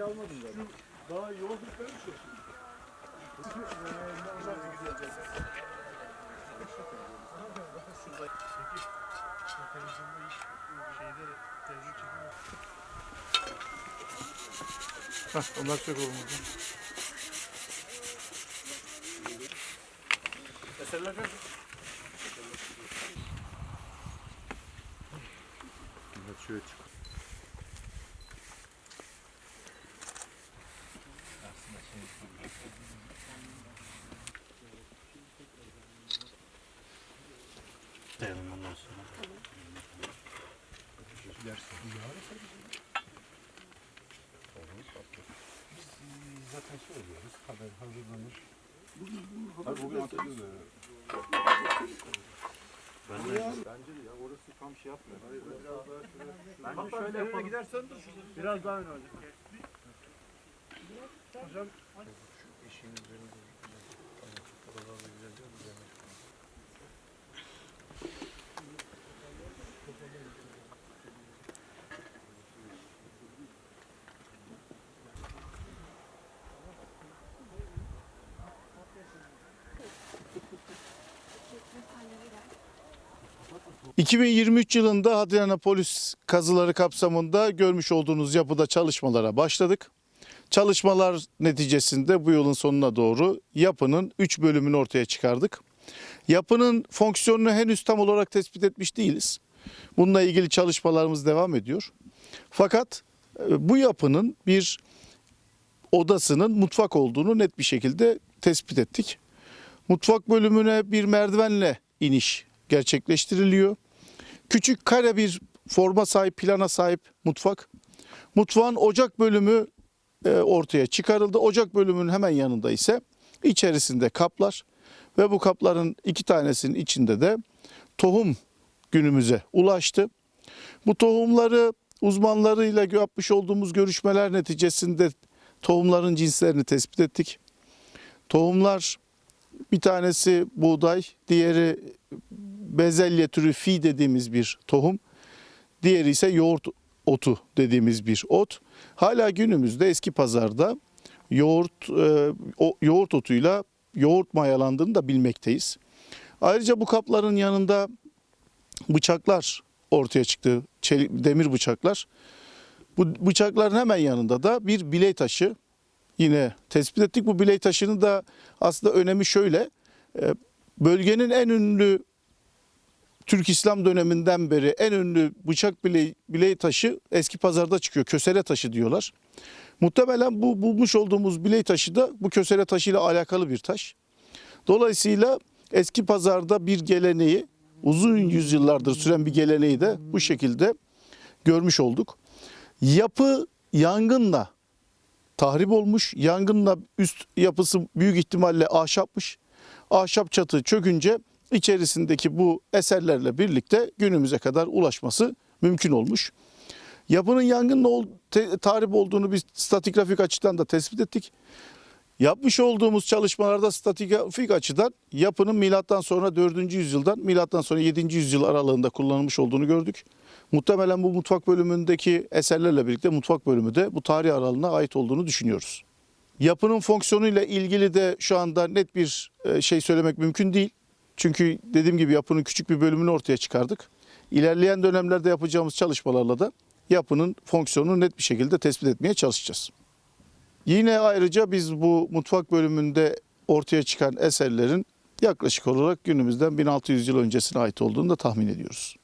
almadım zaten. Daha yol bitmemiş o. Heh, onlar çok olmadı. Eserler ne? Evet şöyle çık. Dayanın ondan sonra. Zaten söylüyoruz. Haber hazırlanır. Abi bugün atacağız ya. Ben de Bence de ya orası tam şey yapmıyor. Hayır, biraz daha şöyle. Bence şöyle yapalım. Gidersen dur. Biraz daha öne olacak. Hocam ...2023 yılında Hadrianapolis kazıları kapsamında görmüş olduğunuz yapıda çalışmalara başladık. Çalışmalar neticesinde bu yılın sonuna doğru yapının 3 bölümünü ortaya çıkardık. Yapının fonksiyonunu henüz tam olarak tespit etmiş değiliz. Bununla ilgili çalışmalarımız devam ediyor. Fakat e, bu yapının bir odasının mutfak olduğunu net bir şekilde tespit ettik. Mutfak bölümüne bir merdivenle iniş gerçekleştiriliyor. Küçük kare bir forma sahip, plana sahip mutfak. Mutfağın ocak bölümü e, ortaya çıkarıldı. Ocak bölümünün hemen yanında ise içerisinde kaplar ve bu kapların iki tanesinin içinde de tohum günümüze ulaştı. Bu tohumları uzmanlarıyla yapmış olduğumuz görüşmeler neticesinde tohumların cinslerini tespit ettik. Tohumlar bir tanesi buğday, diğeri bezelye türü fi dediğimiz bir tohum. Diğeri ise yoğurt otu dediğimiz bir ot. Hala günümüzde eski pazarda yoğurt e, yoğurt otuyla yoğurt mayalandığını da bilmekteyiz. Ayrıca bu kapların yanında bıçaklar ortaya çıktı. Çelik, demir bıçaklar. Bu bıçakların hemen yanında da bir biley taşı yine tespit ettik. Bu biley taşının da aslında önemi şöyle. e, Bölgenin en ünlü Türk İslam döneminden beri en ünlü bıçak biley, biley taşı eski pazarda çıkıyor. Kösele taşı diyorlar. Muhtemelen bu bulmuş olduğumuz biley taşı da bu kösele taşıyla alakalı bir taş. Dolayısıyla eski pazarda bir geleneği uzun yüzyıllardır süren bir geleneği de bu şekilde görmüş olduk. Yapı yangınla tahrip olmuş. Yangınla üst yapısı büyük ihtimalle ahşapmış. Ahşap çatı çökünce içerisindeki bu eserlerle birlikte günümüze kadar ulaşması mümkün olmuş. Yapının yangınla tahrip olduğunu biz stratigrafik açıdan da tespit ettik. Yapmış olduğumuz çalışmalarda stratigrafik açıdan yapının milattan sonra 4. yüzyıldan milattan sonra 7. yüzyıl aralığında kullanılmış olduğunu gördük. Muhtemelen bu mutfak bölümündeki eserlerle birlikte mutfak bölümü de bu tarih aralığına ait olduğunu düşünüyoruz. Yapının fonksiyonuyla ilgili de şu anda net bir e, şey söylemek mümkün değil. Çünkü dediğim gibi yapının küçük bir bölümünü ortaya çıkardık. İlerleyen dönemlerde yapacağımız çalışmalarla da yapının fonksiyonunu net bir şekilde tespit etmeye çalışacağız. Yine ayrıca biz bu mutfak bölümünde ortaya çıkan eserlerin yaklaşık olarak günümüzden 1600 yıl öncesine ait olduğunu da tahmin ediyoruz.